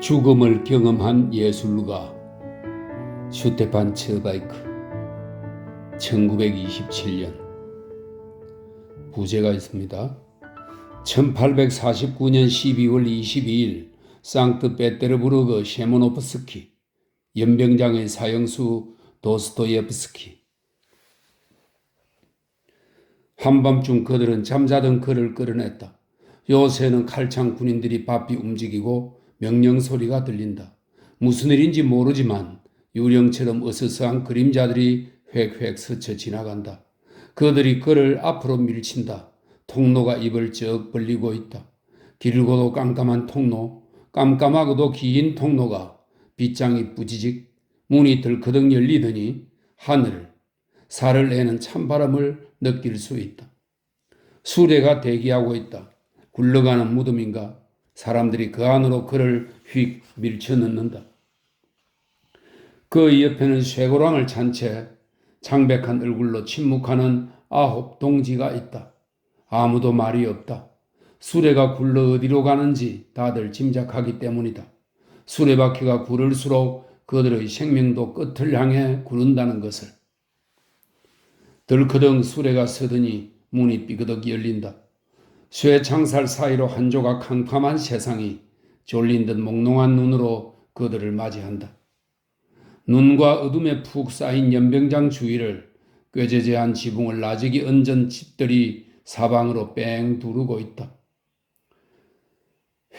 죽음을 경험한 예술가 슈테판 츠바이크 1927년 부제가 있습니다. 1849년 12월 22일 상트페테르부르크 셰모노프스키 연병장의 사형수 도스토예프스키 한밤중 그들은 잠자던 그를 끌어냈다. 요새는 칼창 군인들이 바삐 움직이고 명령 소리가 들린다. 무슨 일인지 모르지만 유령처럼 으스스한 그림자들이 획획 스쳐 지나간다. 그들이 그를 앞으로 밀친다. 통로가 입을 쩍 벌리고 있다. 길고도 깜깜한 통로, 깜깜하고도 긴 통로가 빗장이 뿌지직 문이 덜커덕 열리더니 하늘, 살을 내는 찬바람을 느낄 수 있다. 수레가 대기하고 있다. 굴러가는 무덤인가? 사람들이 그 안으로 그를 휙 밀쳐 넣는다. 그 옆에는 쇠고랑을 찬 채 창백한 얼굴로 침묵하는 아홉 동지가 있다. 아무도 말이 없다. 수레가 굴러 어디로 가는지 다들 짐작하기 때문이다. 수레바퀴가 구를수록 그들의 생명도 끝을 향해 구른다는 것을. 덜커덩 수레가 서더니 문이 삐그덕 열린다. 쇠 창살 사이로 한 조각 캄캄한 세상이 졸린 듯 몽롱한 눈으로 그들을 맞이한다. 눈과 어둠에 푹 쌓인 연병장 주위를 꾀재재한 지붕을 나직이 얹은 집들이 사방으로 뺑 두르고 있다.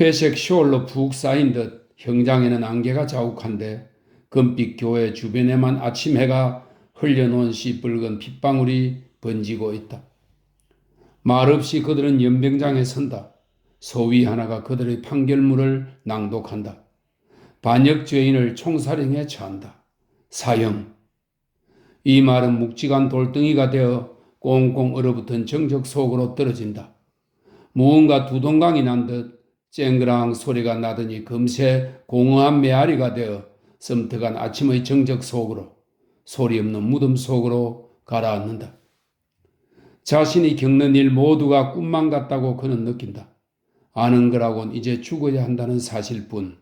회색 쇼울로 푹 쌓인 듯 형장에는 안개가 자욱한데 금빛 교회 주변에만 아침 해가 흘려놓은 시붉은 핏방울이 번지고 있다. 말없이 그들은 연병장에 선다. 소위 하나가 그들의 판결문을 낭독한다. 반역 죄인을 총살형에 처한다. 사형. 이 말은 묵직한 돌덩이가 되어 꽁꽁 얼어붙은 정적 속으로 떨어진다. 무언가 두동강이 난 듯 쨍그랑 소리가 나더니 금세 공허한 메아리가 되어 섬뜩한 아침의 정적 속으로 소리 없는 무덤 속으로 가라앉는다. 자신이 겪는 일 모두가 꿈만 같다고 그는 느낀다. 아는 거라곤 이제 죽어야 한다는 사실뿐.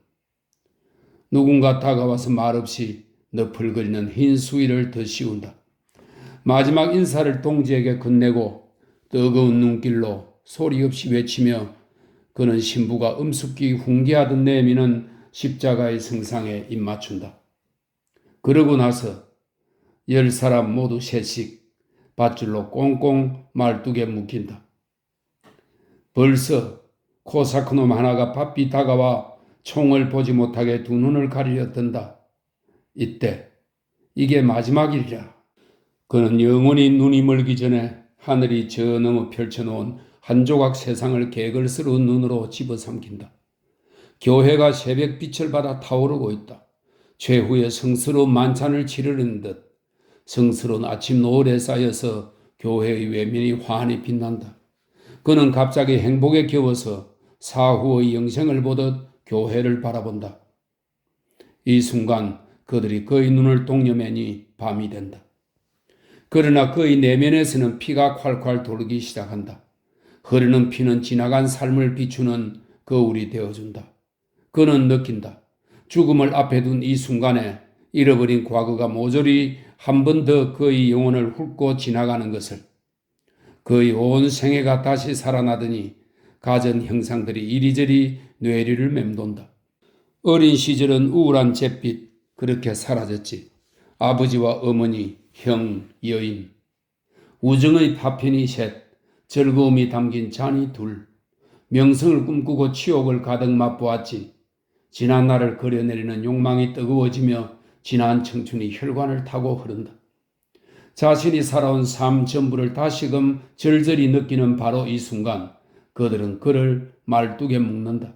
누군가 다가와서 말없이 너풀거리는 흰 수위를 더 씌운다. 마지막 인사를 동지에게 건네고 뜨거운 눈길로 소리 없이 외치며 그는 신부가 음습기 훈계하듯 내미는 십자가의 성상에 입맞춘다. 그러고 나서 열 사람 모두 셋씩 밧줄로 꽁꽁 말뚝에 묶인다. 벌써 코사크놈 하나가 바삐 다가와 총을 보지 못하게 두 눈을 가리려 든다. 이때 이게 마지막이리라. 그는 영원히 눈이 멀기 전에 하늘이 저 너머 펼쳐놓은 한 조각 세상을 개걸스러운 눈으로 집어삼킨다. 교회가 새벽 빛을 받아 타오르고 있다. 최후의 성스러운 만찬을 치르는 듯 성스러운 아침 노을에 쌓여서 교회의 외면이 환히 빛난다. 그는 갑자기 행복에 겨워서 사후의 영생을 보듯 교회를 바라본다. 이 순간 그들이 그의 눈을 동여매니 밤이 된다. 그러나 그의 내면에서는 피가 콸콸 돌기 시작한다. 흐르는 피는 지나간 삶을 비추는 거울이 되어준다. 그는 느낀다. 죽음을 앞에 둔 이 순간에 잃어버린 과거가 모조리 한 번 더 그의 영혼을 훑고 지나가는 것을 그의 온 생애가 다시 살아나더니 가전 형상들이 이리저리 뇌리를 맴돈다. 어린 시절은 우울한 잿빛 그렇게 사라졌지. 아버지와 어머니, 형, 여인, 우정의 파편이 셋, 즐거움이 담긴 잔이 둘, 명성을 꿈꾸고 치욕을 가득 맛보았지. 지난 날을 그려내리는 욕망이 뜨거워지며 지난 청춘이 혈관을 타고 흐른다. 자신이 살아온 삶 전부를 다시금 절절히 느끼는 바로 이 순간 그들은 그를 말뚝에 묶는다.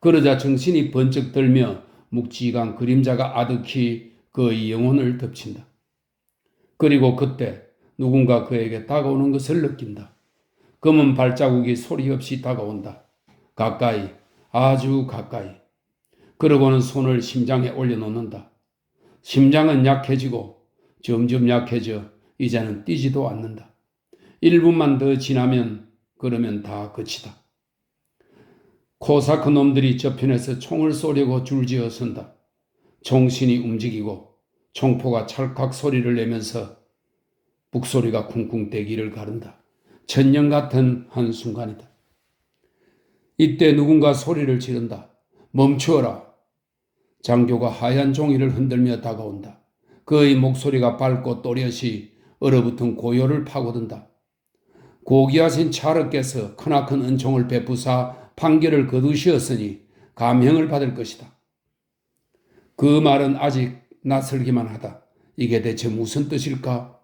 그러자 정신이 번쩍 들며 묵직한 그림자가 아득히 그의 영혼을 덮친다. 그리고 그때 누군가 그에게 다가오는 것을 느낀다. 검은 발자국이 소리 없이 다가온다. 가까이, 아주 가까이. 그러고는 손을 심장에 올려놓는다. 심장은 약해지고 점점 약해져 이제는 뛰지도 않는다. 1분만 더 지나면 그러면 다 끝이다. 코사크 놈들이 저편에서 총을 쏘려고 줄지어 선다. 총신이 움직이고 총포가 찰칵 소리를 내면서 북소리가 쿵쿵 대기를 가른다. 천년 같은 한순간이다. 이때 누군가 소리를 지른다. 멈추어라. 장교가 하얀 종이를 흔들며 다가온다. 그의 목소리가 밝고 또렷이 얼어붙은 고요를 파고든다. 고귀하신 차르께서 크나큰 은총을 베푸사 판결을 거두시었으니 감형을 받을 것이다. 그 말은 아직 낯설기만 하다. 이게 대체 무슨 뜻일까?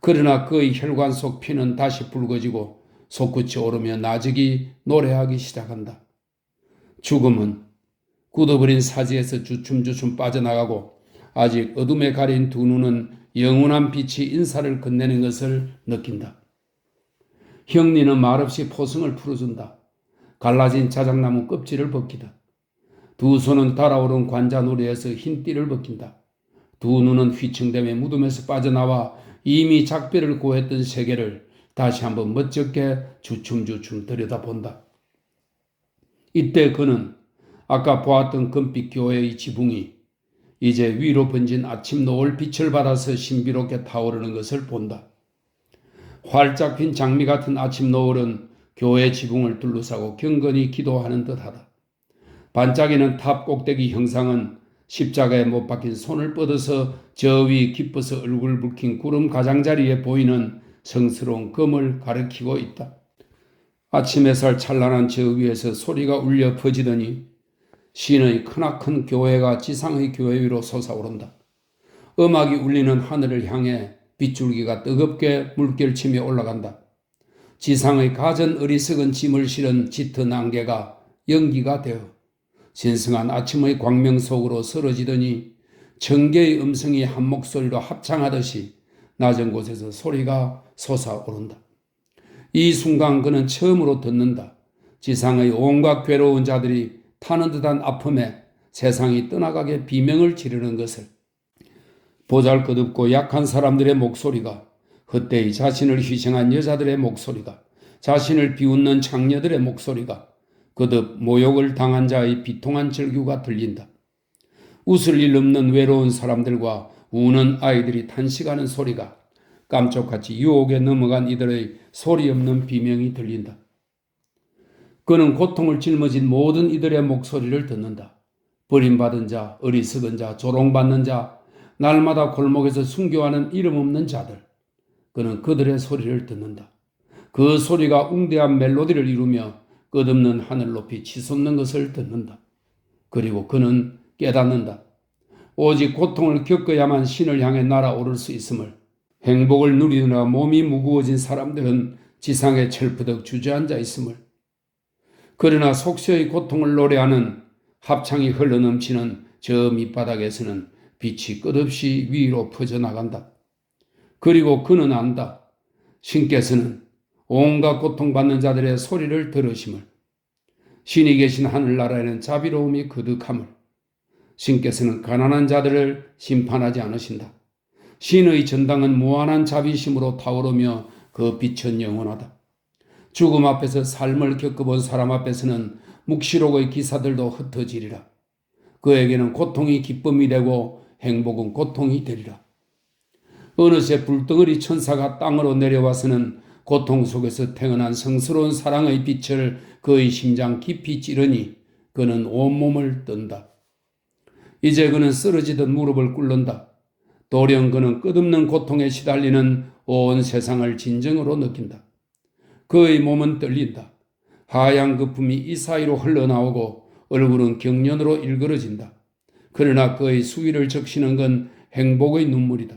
그러나 그의 혈관 속 피는 다시 붉어지고 솟구치 오르며 나직이 노래하기 시작한다. 죽음은 굳어버린 사지에서 주춤주춤 빠져나가고 아직 어둠에 가린 두 눈은 영원한 빛이 인사를 건네는 것을 느낀다. 형리는 말없이 포승을 풀어준다. 갈라진 자작나무 껍질을 벗기다. 두 손은 달아오른 관자놀이에서 흰띠를 벗긴다. 두 눈은 휘청됨에 무덤에서 빠져나와 이미 작별을 고했던 세계를 다시 한번 멋쩍게 주춤주춤 들여다본다. 이때 그는 아까 보았던 금빛 교회의 지붕이 이제 위로 번진 아침 노을 빛을 받아서 신비롭게 타오르는 것을 본다. 활짝 핀 장미 같은 아침 노을은 교회 지붕을 둘러싸고 경건히 기도하는 듯하다. 반짝이는 탑 꼭대기 형상은 십자가에 못 박힌 손을 뻗어서 저위 깊어서 얼굴 붉힌 구름 가장자리에 보이는 성스러운 금을 가리키고 있다. 아침 햇살 찬란한 저 위에서 소리가 울려 퍼지더니 신의 크나큰 교회가 지상의 교회 위로 솟아오른다. 음악이 울리는 하늘을 향해 빗줄기가 뜨겁게 물결치며 올라간다. 지상의 가전 어리석은 짐을 실은 짙은 안개가 연기가 되어 신성한 아침의 광명 속으로 쓰러지더니 청개의 음성이 한 목소리로 합창하듯이 낮은 곳에서 소리가 솟아오른다. 이 순간 그는 처음으로 듣는다. 지상의 온갖 괴로운 자들이 타는 듯한 아픔에 세상이 떠나가게 비명을 지르는 것을 보잘것없고 약한 사람들의 목소리가 헛되이 자신을 희생한 여자들의 목소리가 자신을 비웃는 창녀들의 목소리가 거듭 모욕을 당한 자의 비통한 절규가 들린다. 웃을 일 없는 외로운 사람들과 우는 아이들이 탄식하는 소리가 깜짝같이 유혹에 넘어간 이들의 소리 없는 비명이 들린다. 그는 고통을 짊어진 모든 이들의 목소리를 듣는다. 버림받은 자, 어리석은 자, 조롱받는 자, 날마다 골목에서 순교하는 이름 없는 자들. 그는 그들의 소리를 듣는다. 그 소리가 웅대한 멜로디를 이루며 끝없는 하늘 높이 치솟는 것을 듣는다. 그리고 그는 깨닫는다. 오직 고통을 겪어야만 신을 향해 날아오를 수 있음을 행복을 누리느라 몸이 무거워진 사람들은 지상에 철푸덕 주저앉아 있음을 그러나 속세의 고통을 노래하는 합창이 흘러 넘치는 저 밑바닥에서는 빛이 끝없이 위로 퍼져나간다. 그리고 그는 안다. 신께서는 온갖 고통받는 자들의 소리를 들으심을 신이 계신 하늘나라에는 자비로움이 그득함을 신께서는 가난한 자들을 심판하지 않으신다. 신의 전당은 무한한 자비심으로 타오르며 그 빛은 영원하다. 죽음 앞에서 삶을 겪어본 사람 앞에서는 묵시록의 기사들도 흩어지리라. 그에게는 고통이 기쁨이 되고 행복은 고통이 되리라. 어느새 불덩어리 천사가 땅으로 내려와서는 고통 속에서 태어난 성스러운 사랑의 빛을 그의 심장 깊이 찌르니 그는 온몸을 뜬다. 이제 그는 쓰러지던 무릎을 꿇는다. 도령 그는 끝없는 고통에 시달리는 온 세상을 진정으로 느낀다. 그의 몸은 떨린다. 하얀 거품이 이 사이로 흘러나오고 얼굴은 경련으로 일그러진다. 그러나 그의 수위를 적시는 건 행복의 눈물이다.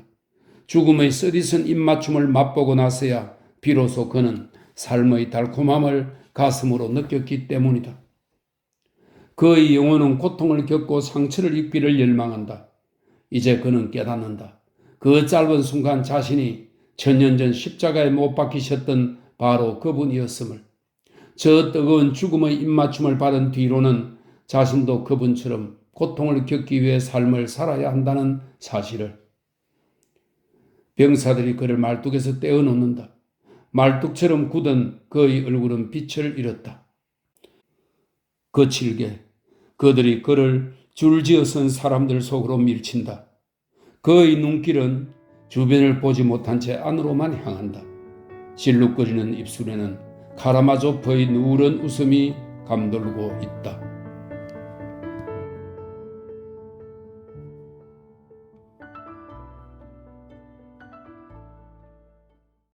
죽음의 쓰디쓴 입맞춤을 맛보고 나서야 비로소 그는 삶의 달콤함을 가슴으로 느꼈기 때문이다. 그의 영혼은 고통을 겪고 상처를 입기를 열망한다. 이제 그는 깨닫는다. 그 짧은 순간 자신이 천년 전 십자가에 못 박히셨던 바로 그분이었음을. 저 뜨거운 죽음의 입맞춤을 받은 뒤로는 자신도 그분처럼 고통을 겪기 위해 삶을 살아야 한다는 사실을. 병사들이 그를 말뚝에서 떼어놓는다. 말뚝처럼 굳은 그의 얼굴은 빛을 잃었다. 거칠게 그들이 그를 줄지어 선 사람들 속으로 밀친다. 그의 눈길은 주변을 보지 못한 채 안으로만 향한다. 실룩거리는 입술에는 카라마조프의 누런 웃음이 감돌고 있다.